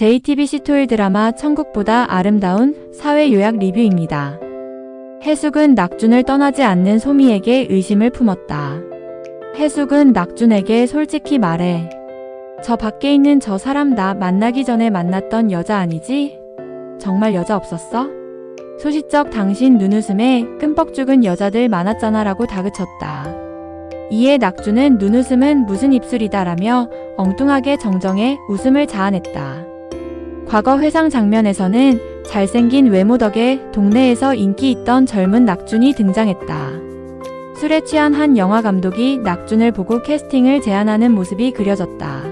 JTBC 토요일 드라마 천국보다 아름다운 사회 요약 리뷰입니다. 해숙은 낙준을 떠나지 않는 소미에게 의심을 품었다. 해숙은 낙준에게 솔직히 말해. 저 밖에 있는 저 사람 나 만나기 전에 만났던 여자 아니지? 정말 여자 없었어? 소시적 당신 눈웃음에 끔뻑 죽은 여자들 많았잖아 라고 다그쳤다. 이에 낙준은 눈웃음은 무슨 입술이다라며 엉뚱하게 정정해 웃음을 자아냈다. 과거 회상 장면에서는 잘생긴 외모 덕에 동네에서 인기 있던 젊은 낙준이 등장했다. 술에 취한 한 영화 감독이 낙준을 보고 캐스팅을 제안하는 모습이 그려졌다.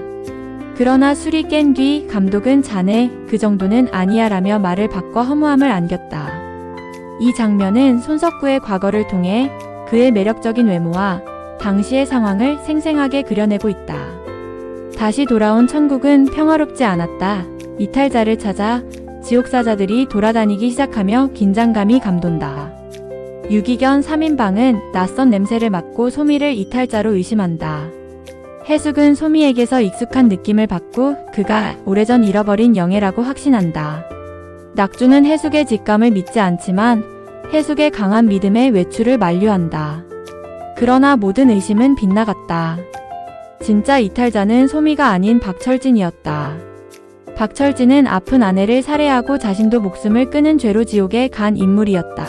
그러나 술이 깬 뒤 감독은 자네 그 정도는 아니야 라며 말을 바꿔 허무함을 안겼다. 이 장면은 손석구의 과거를 통해 그의 매력적인 외모와 당시의 상황을 생생하게 그려내고 있다. 다시 돌아온 천국은 평화롭지 않았다. 이탈자를 찾아 지옥사자들이 돌아다니기 시작하며 긴장감이 감돈다. 유기견 3인방은 낯선 냄새를 맡고 소미를 이탈자로 의심한다. 해숙은 소미에게서 익숙한 느낌을 받고 그가 오래전 잃어버린 영예라고 확신한다. 낙주는 해숙의 직감을 믿지 않지만 해숙의 강한 믿음에 외출을 만류한다. 그러나 모든 의심은 빗나갔다. 진짜 이탈자는 소미가 아닌 박철진이었다. 박철진은 아픈 아내를 살해하고 자신도 목숨을 끊은 죄로 지옥에 간 인물이었다.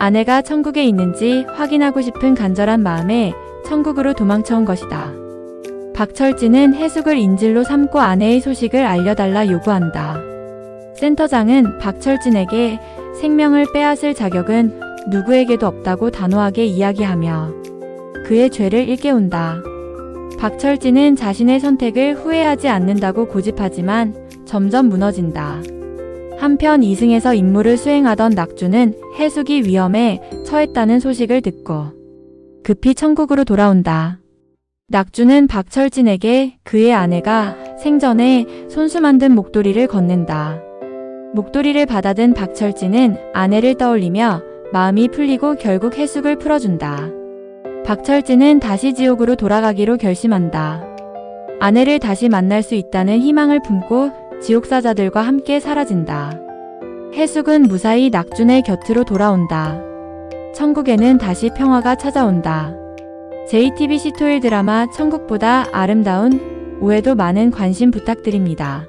아내가 천국에 있는지 확인하고 싶은 간절한 마음에 천국으로 도망쳐온 것이다. 박철진은 해숙을 인질로 삼고 아내의 소식을 알려달라 요구한다. 센터장은 박철진에게 생명을 빼앗을 자격은 누구에게도 없다고 단호하게 이야기하며 그의 죄를 일깨운다. 박철진은 자신의 선택을 후회하지 않는다고 고집하지만 점점 무너진다. 한편 이승에서 임무를 수행하던 낙주는 해숙이 위험에 처했다는 소식을 듣고 급히 천국으로 돌아온다. 낙주는 박철진에게 그의 아내가 생전에 손수 만든 목도리를 건넨다. 목도리를 받아든 박철진은 아내를 떠올리며 마음이 풀리고 결국 해숙을 풀어준다. 박철진은 다시 지옥으로 돌아가기로 결심한다. 아내를 다시 만날 수 있다는 희망을 품고 지옥사자들과 함께 사라진다. 해숙은 무사히 낙준의 곁으로 돌아온다. 천국에는 다시 평화가 찾아온다. JTBC 토일 드라마 천국보다 아름다운 오해도 많은 관심 부탁드립니다.